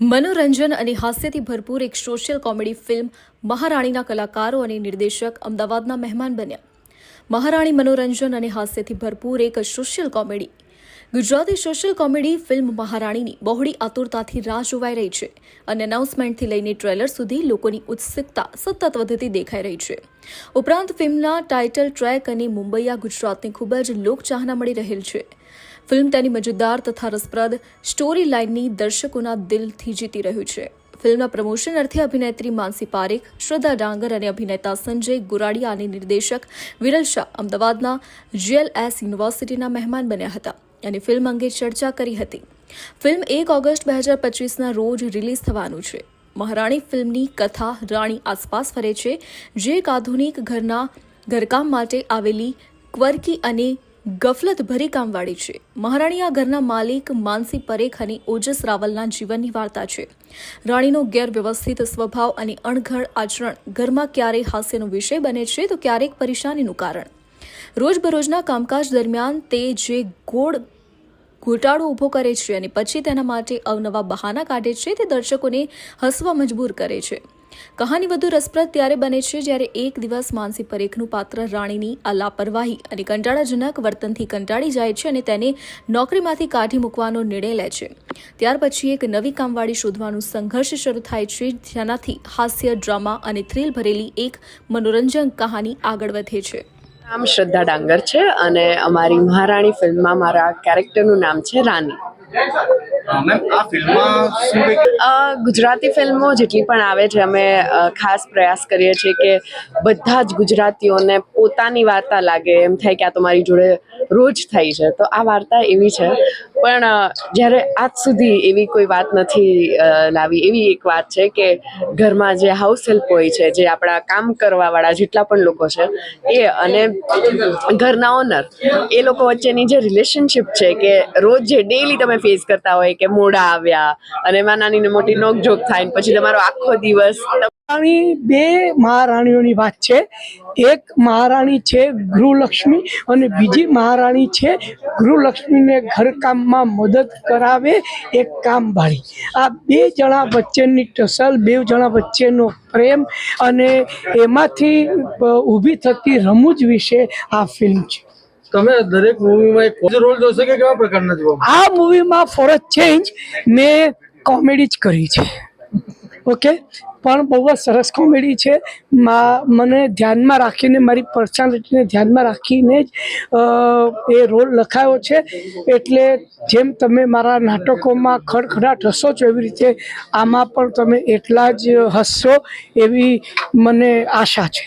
મનોરંજન અને હાસ્યથી ભરપૂર એક સોશિયલ કોમેડી ફિલ્મ મહારાણીના કલાકારો અને નિર્દેશક અમદાવાદના મહેમાન બન્યા. મહારાણી મનોરંજન અને હાસ્યથી ભરપૂર એક social comedy. Gujarati social comedy film મહારાણીની બહોળી આતુરતાથી રાહ જોવાઈ રહી છે અને અનાઉન્સમેન્ટથી લઈને ટ્રેલર સુધી લોકોની ઉત્સુકતા સતત વધતી દેખાઈ રહી છે. ઉપરાંત ફિલ્મના ટાઇટલ ટ્રેક અને મુંબઈયા ગુજરાતની ખૂબ જ લોકચાહના મળી રહેલ છે. ફિલ્મ તેની મજેદાર તથા રસપ્રદ સ્ટોરી લાઇનની દર્શકોના દિલથી જીતી રહ્યું છે. ફિલ્મના પ્રમોશન અર્થે અભિનેત્રી માનસી પારેખ, શ્રદ્ધા ડાંગર અને અભિનેતા સંજય ગુરાડિયા અને નિર્દેશક વિરલ શાહ અમદાવાદના જીએલએસ યુનિવર્સિટીના મહેમાન બન્યા હતા અને ફિલ્મ અંગે ચર્ચા કરી હતી. ફિલ્મ એક ઓગસ્ટ બે હજાર પચીસના રોજ રિલીઝ થવાનું છે. મહારાણી ફિલ્મની કથા રાણી આસપાસ ફરે છે, જે એક આધુનિક ઘરના ઘરકામ માટે આવેલી ક્વર્કી અને ગફલત ભરી કામવાળી છે. મહારાણી આ ઘરના માલિક માનસી પરેખ અને ઓજસ રાવલના જીવનની વાર્તા છે. રાણીનો ગેરવ્યવસ્થિત સ્વભાવ અને અણઘડ આચરણ ઘરમાં ક્યારેક હાસ્યનો વિષય બને છે તો ક્યારેક પરેશાનીનું કારણ. રોજબરોજના કામકાજ દરમિયાન તે જે ગોળ ઘોટાળો ઊભો કરે છે અને પછી તેના માટે અવનવા બહાના કાઢે છે તે દર્શકોને હસવા મજબૂર કરે છે. કહાની વધુ રસપ્રદ ત્યારે બને છે જ્યારે એક દિવસ માનસી પરેખનું પાત્ર રાણીની આ લાપરવાહી અને કંટાળાજનક વર્તનથી કંટાળી જાય છે અને તેને નોકરીમાંથી કાઢી મૂકવાનો નિર્ણય લે છે. ત્યાર પછી એક નવી કામવાળી શોધવાનું સંઘર્ષ શરૂ થાય છે, જેનાથી હાસ્ય, ડ્રામા અને થ્રિલ ભરેલી એક મનોરંજન કહાની આગળ વધે છે. નામ શ્રદ્ધા ડાંગર છે અને અમારી મહારાણી ફિલ્મમાં મારા કેરેક્ટરનું નામ છે રાની. ગુજરાતી ફિલ્મો જેટલી પણ આવે છે, અમે ખાસ પ્રયાસ કરીએ છીએ કે બધા જ ગુજરાતીઓને પોતાની વાર્તા લાગે. એમ થાય કે આ તો મારી જોડે રોજ થઈ છે. તો આ વાર્તા એવી છે. પણ જ્યારે આજ સુધી એવી કોઈ વાત નથી લાવી. એવી એક વાત છે કે ઘરમાં જે હાઉસ હેલ્પ હોય છે, જે આપણા કામ કરવાવાળા જેટલા પણ લોકો છે, એ અને ઘરના ઓનર એ લોકો વચ્ચેની જે રિલેશનશિપ છે કે રોજ જે ડેઈલી તમે ફેસ કરતા હોય કે મોડા આવ્યા અને એમાં નાની મોટી નોકઝોક થાય પછી તમારો આખો દિવસ બે મહારાણીઓની વાત છે. એક મહારાણી છે ગૃહલક્ષ્મી અને બીજી મહારાણી છે ગૃહલક્ષ્મીને ઘરકામમાં મદદ કરાવે, એક કામવાળી આ બે જણા વચ્ચેની ટસલ, બે જણા વચ્ચેનો પ્રેમ અને એમાંથી ઊભી થતી રમૂજ વિશે આ ફિલ્મ છે. તમે દરેક મૂવીમાં એક રોલ જોશો કે કેવા પ્રકારના જોવા આ મૂવીમાં ફોર અ ચેન્જ મેં કોમેડી જ કરી છે. ઓકે પણ બહુ જ સરસ કોમેડી છે. મા, મને ધ્યાનમાં રાખીને, મારી પર્સનાલિટીને ધ્યાનમાં રાખીને જ એ રોલ લખાયો છે. એટલે જેમ તમે મારા નાટકોમાં ખડખડાટ હસો છો એવી રીતે આમાં પણ તમે એટલા જ હસશો એવી મને આશા છે.